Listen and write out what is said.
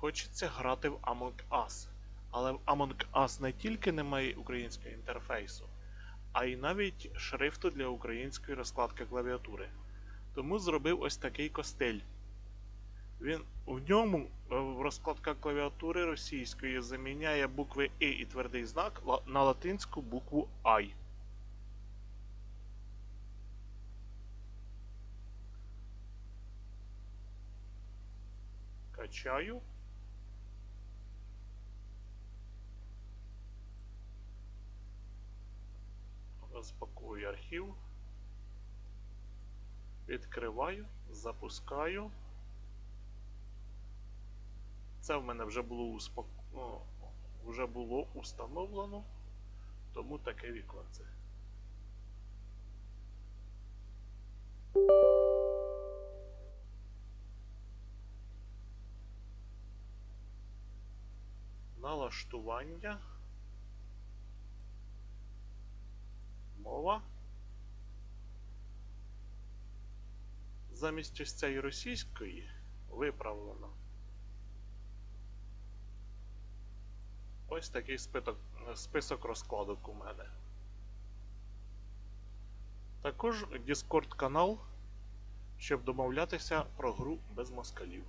Хочеться грати в Among Us. Але в Among Us не тільки немає українського інтерфейсу, а й навіть шрифту для української розкладки клавіатури. Тому зробив ось такий костель. Він в ньому е, розкладка клавіатури російської заміняє букви І і твердий знак на латинську букву I. Качаю. Розпакую архів. Відкриваю, запускаю. Це в мене вже було успок... о, вже було установлено, тому таке віконце. Налаштування. Мова. Замість ось цієї російської виправлено. Ось такий спиток, список розкладок у мене. Також Discord канал, щоб домовлятися про гру без москалів.